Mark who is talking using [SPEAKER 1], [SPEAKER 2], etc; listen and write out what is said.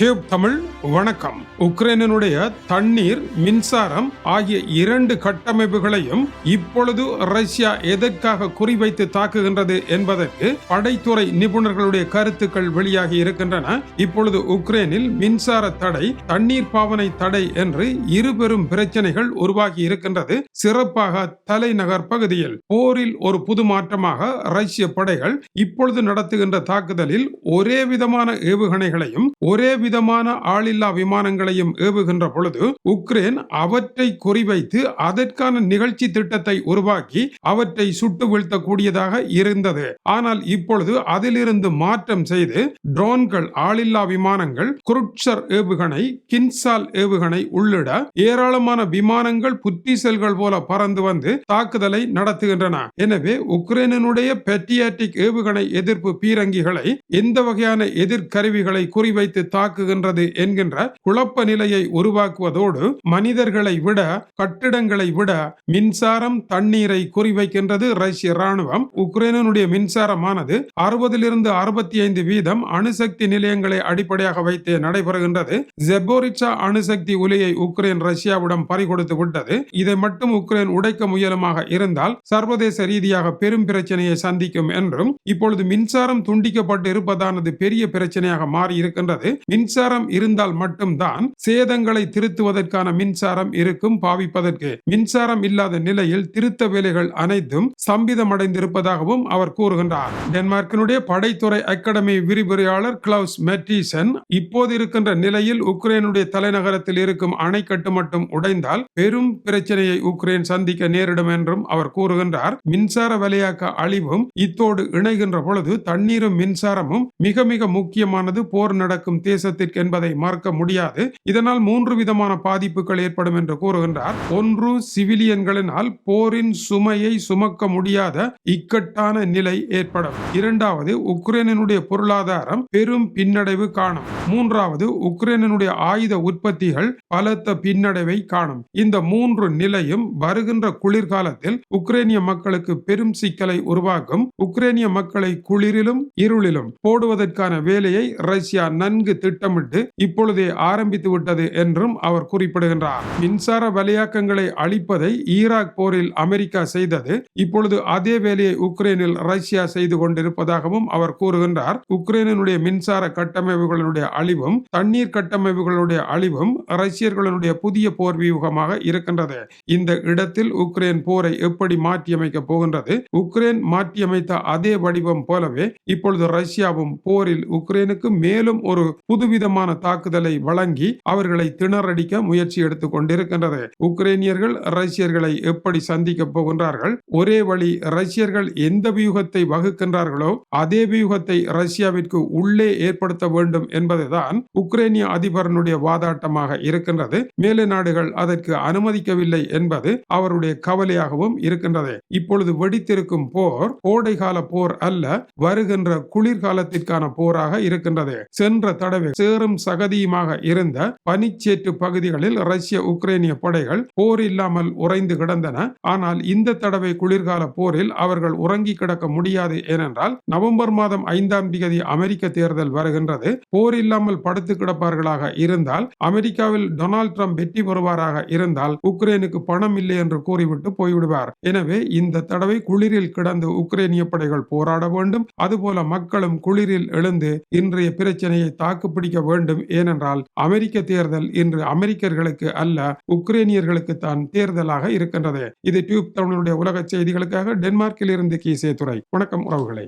[SPEAKER 1] Tube Tamil வணக்கம். உக்ரைனுடைய தண்ணீர் மின்சாரம் ஆகிய இரண்டு கட்டமைப்புகளையும் இப்பொழுது ரஷ்யா எதற்காக குறிவைத்து தாக்குகின்றது என்பதற்கு படைத்துறை நிபுணர்களுடைய கருத்துக்கள் வெளியாகி இருக்கின்றன. இப்பொழுது உக்ரைனில் மின்சார தடை தண்ணீர் பாவனை தடை என்று இருபெரும் பிரச்சனைகள் உருவாகி இருக்கின்றது சிறப்பாக தலைநகர் பகுதியில். போரில் ஒரு புது மாற்றமாக ரஷ்ய படைகள் இப்பொழுது நடத்துகின்ற தாக்குதலில் ஒரே விதமான ஏவுகணைகளையும் ஒரே விதமான ஆளில்லா விமானங்களையும் ஏவுகின்ற பொழுது உக்ரைன் அவற்றை குறிவைத்து அதற்கான நிகழ்ச்சி திட்டத்தை உருவாக்கி அவற்றை சுட்டு வீழ்த்தக்கூடியதாக இருந்தது. ஆனால் இப்பொழுது அதிலிருந்து மாற்றம் செய்து ட்ரோன்கள் ஆளில்லா விமானங்கள் குருட்சர் ஏவுகணை கின்சால் ஏவுகணை உள்ளிட ஏராளமான விமானங்கள் புத்தி செல்கள் போல பறந்து வந்து தாக்குதலை நடத்துகின்றன. எனவே உக்ரைனுடைய பெட்டியாட்டிக் ஏவுகணை எதிர்ப்பு பீரங்கிகளை எந்த வகையான எதிர்கருவிகளை குறிவைத்து தாக்க தாக்குகின்றது என்கின்ற குழப்ப நிலையை உருவாக்குவதோடு மனிதர்களை விட கட்டிடங்களை விட மின்சாரம் தண்ணீரை குறிவைக்கின்றது ரஷ்ய ராணுவம் உக்ரைனுடைய மின்சாரமானது அறுபதிலிருந்து அறுபத்தி ஐந்து வீதம் அணுசக்தி நிலையங்களை அடிப்படையாக வைத்து நடைபெறுகின்றது. ஜெபோரிச்சா அணுசக்தி உலையை உக்ரைன் ரஷ்யாவிடம் பறிகொடுத்து விட்டது. இதை மட்டும் உக்ரைன் உடைக்க முயலுமாக இருந்தால் சர்வதேச ரீதியாக பெரும் பிரச்சனையை சந்திக்கும் என்றும் இப்பொழுது மின்சாரம் துண்டிக்கப்பட்டு இருப்பதானது பெரிய பிரச்சனையாக மாறி இருக்கின்றது மின்சாரம் இருந்தால் மட்டும்தான் சேதங்களை திருத்துவதற்கான மின்சாரம் இருக்கும் பாவிப்பதற்கு. மின்சாரம் இல்லாத நிலையில் திருத்த வேலைகள் அனைத்தும் சம்பிதமடைந்திருப்பதாகவும் அவர் கூறுகின்றார். டென்மார்க்கினுடைய படைத்துறை அகாடமி விரிவுரையாளர் கிளவுஸ் மெட்டீசன் இப்போது இருக்கின்ற நிலையில் உக்ரைனுடைய தலைநகரத்தில் இருக்கும் அணைக்கட்டு மட்டும் உடைந்தால் பெரும் பிரச்சனையை உக்ரைன் சந்திக்க நேரிடும் என்றும் அவர் கூறுகின்றார். மின்சார வலையாக்க அழிவும் இத்தோடு இணைகின்ற பொழுது தண்ணீரும் மின்சாரமும் மிக மிக முக்கியமானது போர் நடக்கும் சமூகத்திற்கு என்பதை மறக்க முடியாது. இதனால் மூன்று விதமான பாதிப்புகள் ஏற்படும் என்று கூறுகின்றார். ஒன்று சிவிலியன்களினால் போரின் சுமையை சுமக்க முடியாத இக்கட்டான நிலை ஏற்படும். இரண்டாவது உக்ரைனினுடைய பொருளாதாரம் பெரும் பின்னடைவு காணும். மூன்றாவது உக்ரைனுடைய ஆயுத உற்பத்திகள் பலத்த பின்னடைவை காணும். இந்த மூன்று நிலையும் வருகின்ற குளிர்காலத்தில் உக்ரைனிய மக்களுக்கு பெரும் சிக்கலை உருவாக்கும். உக்ரைனிய மக்களை குளிரிலும் இருளிலும் போடுவதற்கான வேலையை ரஷ்யா நன்கு திட்டமிட்டு இப்பொழுதே ஆரம்பித்து விட்டது என்றும் அவர் குறிப்பிடுகின்றார். மின்சார வலையாக்கங்களை அழிப்பதை ஈராக் போரில் அமெரிக்கா செய்தது இப்பொழுது அதே வேலையை உக்ரைனில் ரஷ்யா செய்து கொண்டிருப்பதாகவும் அவர் கூறுகின்றார். உக்ரைனுடைய மின்சார கட்டமைப்புகளுடைய அழிவும் தண்ணீர் கட்டமைப்புகளுடைய அழிவும் ரஷ்யர்களுடைய புதிய போர் வியூகமாக இருக்கின்றது. இந்த இடத்தில் உக்ரைன் போரை எப்படி மாற்றியமைக்க போகின்றது? உக்ரைன் மாற்றியமைத்த அதே வடிவம் போலவே இப்பொழுது ரஷ்யாவும் போரில் உக்ரைனுக்கு மேலும் ஒரு புதுவிதமான தாக்குதலை வழங்கி அவர்களை திணறடிக்க முயற்சி எடுத்துக் கொண்டிருக்கின்றது. உக்ரைனியர்கள் ரஷ்யர்களை எப்படி சந்திக்க போகின்றார்கள்? ஒரே வழி ரஷ்யர்கள் எந்த வியூகத்தை வகுக்கின்றார்களோ அதே வியூகத்தை ரஷ்யாவிற்கு உள்ளே ஏற்படுத்த வேண்டும் என்பது என்பதுதான் உக்ரைனிய அதிபரனுடைய வாதாட்டமாக இருக்கின்றது. மேலை நாடுகள் அதற்கு அனுமதிக்கவில்லை என்பது அவருடைய கவலையாகவும் இருக்கின்றது. இப்பொழுது வெடித்திருக்கும் போர் கோடைகால போர் அல்ல வருகின்ற குளிர்காலத்திற்கான போராக இருக்கின்றது. சென்ற தடவை சேரும் சகதியுமாக இருந்த பனிச்சேற்று பகுதிகளில் ரஷ்ய உக்ரைனிய படைகள் போர் இல்லாமல் உறைந்து கிடந்தன. ஆனால் இந்த தடவை குளிர்கால போரில் அவர்கள் உறங்கி கிடக்க முடியாது. ஏனென்றால் நவம்பர் மாதம் ஐந்தாம் தேதி அமெரிக்க தேர்தல் வருகின்றது. போர் இல்லாமல் படுத்து கிடப்பார்களாக இருந்தால் அமெரிக்காவில் டொனால்ட் ட்ரம்ப் வெற்றி பெறுவாராக இருந்தால் உக்ரைனுக்கு பணம் இல்லை என்று கூறிவிட்டு போய்விடுவார். எனவே இந்த தடவை குளிரில் கிடந்து உக்ரைனிய படைகள் போராட வேண்டும். அதுபோல மக்களும் குளிரில் எழுந்து இன்றைய பிரச்சனையை தாக்குப்பிடிக்க வேண்டும். ஏனென்றால் அமெரிக்க தேர்தல் இன்று அமெரிக்கர்களுக்கு அல்ல உக்ரைனியர்களுக்கு தான் தேர்தலாக இருக்கின்றது. இது டியூப் தமிழுடைய உலக செய்திகளுக்காக டென்மார்க்கில் இருந்து கீசே துறை வணக்கம் உறவுகளை.